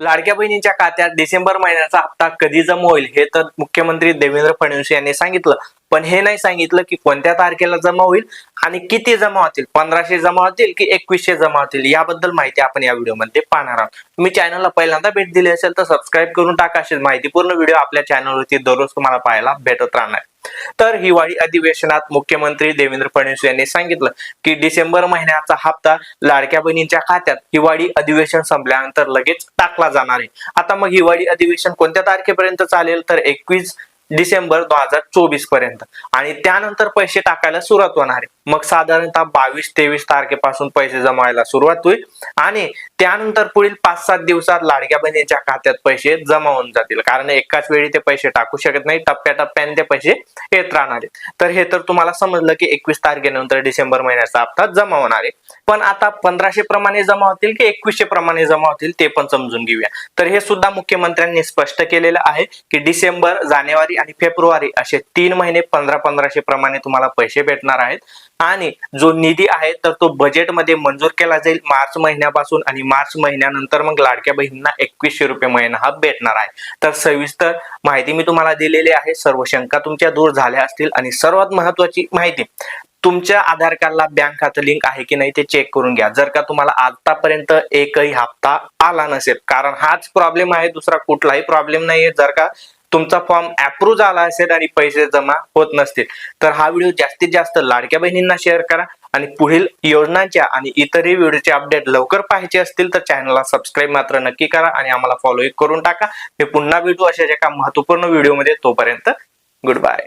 लाडक्या बहिणींच्या खात्यात डिसेंबर महिन्याचा हप्ता कधी जमा होईल हे तर मुख्यमंत्री देवेंद्र फडणवीस यांनी सांगितलं. पण हे नाही सांगितलं की कोणत्या तारखेला जमा होईल आणि किती जमा होतील पंधराशे जमा होतील की एकवीसशे जमा होतील याबद्दल माहिती आपण या व्हिडिओमध्ये पाहणार आहोत. तुम्ही चॅनलला पहिल्यांदा भेट दिली असेल तर सबस्क्राईब करून टाका अशीच माहितीपूर्ण व्हिडिओ आपल्या चॅनलवरती दररोज तुम्हाला पाहायला भेटत राहणार. तर हिवाळी अधिवेशनात मुख्यमंत्री देवेंद्र फडणवीस यांनी सांगितलं की डिसेंबर महिन्याचा हप्ता लाडक्या बहिणींच्या खात्यात हिवाळी अधिवेशन संपल्यानंतर लगेच टाकला जाणार आहे. आता मग हिवाळी अधिवेशन कोणत्या तारखेपर्यंत चालेल? तर एकवीस डिसेंबर दोन हजार चोवीसपर्यंत. आणि त्यानंतर पैसे टाकायला सुरुवात होणार आहे. मग साधारणतः बावीस तेवीस तारखेपासून पैसे जमा सुरुवात होईल. आणि त्यानंतर पुढील पाच सात दिवसात लाडक्या बहिणीच्या खात्यात पैसे जमा होऊन जातील. कारण एकाच वेळी ते पैसे टाकू शकत नाही. टप्प्याटप्प्याने ते पैसे येत राहणार आहेत. तर हे तर तुम्हाला समजलं की एकवीस तारखेनंतर डिसेंबर महिन्याचा हप्ता जमा होणार आहे. पण आता पंधराशे प्रमाणे जमा होतील की एकवीसशे प्रमाणे जमा होतील ते पण समजून घेऊया. तर हे सुद्धा मुख्यमंत्र्यांनी स्पष्ट केलेलं आहे की डिसेंबर जानेवारी आणि फेब्रुवारी असे तीन महिने पंधरा पंधराशे प्रमाणे तुम्हाला पैसे भेटणार आहेत. आणि जो निधी आहे तर तो बजेटमध्ये मंजूर केला जाईल मार्च महिन्यापासून आणि मार्च महिन्यानंतर मग लाडक्या बहिणींना एकवीसशे रुपये महिना हा भेटणार आहे. तर सविस्तर माहिती मी तुम्हाला दिलेली आहे. सर्व शंका तुमच्या दूर झाल्या असतील. आणि सर्वात महत्वाची माहिती तुमच्या आधार कार्डला बँक खातं लिंक आहे की नाही ते चेक करून घ्या. जर का तुम्हाला आतापर्यंत एकही हप्ता आला नसेल कारण हाच प्रॉब्लेम आहे दुसरा कुठलाही प्रॉब्लेम नाहीये. जर का तुमचा फॉर्म अप्रूव्ह झाला असेल आणि पैसे जमा होत नसतील तर हा व्हिडिओ जास्तीत जास्त लाडक्या बहिणींना शेअर करा आणि पुढील योजनांच्या आणि इतरही व्हिडिओचे अपडेट लवकर पाहायचे असतील तर चॅनलला सबस्क्राईब मात्र नक्की करा आणि आम्हाला फॉलोही करून टाका. मी पुन्हा भेटू अशाच एका महत्त्वपूर्ण व्हिडिओमध्ये तोपर्यंत गुड बाय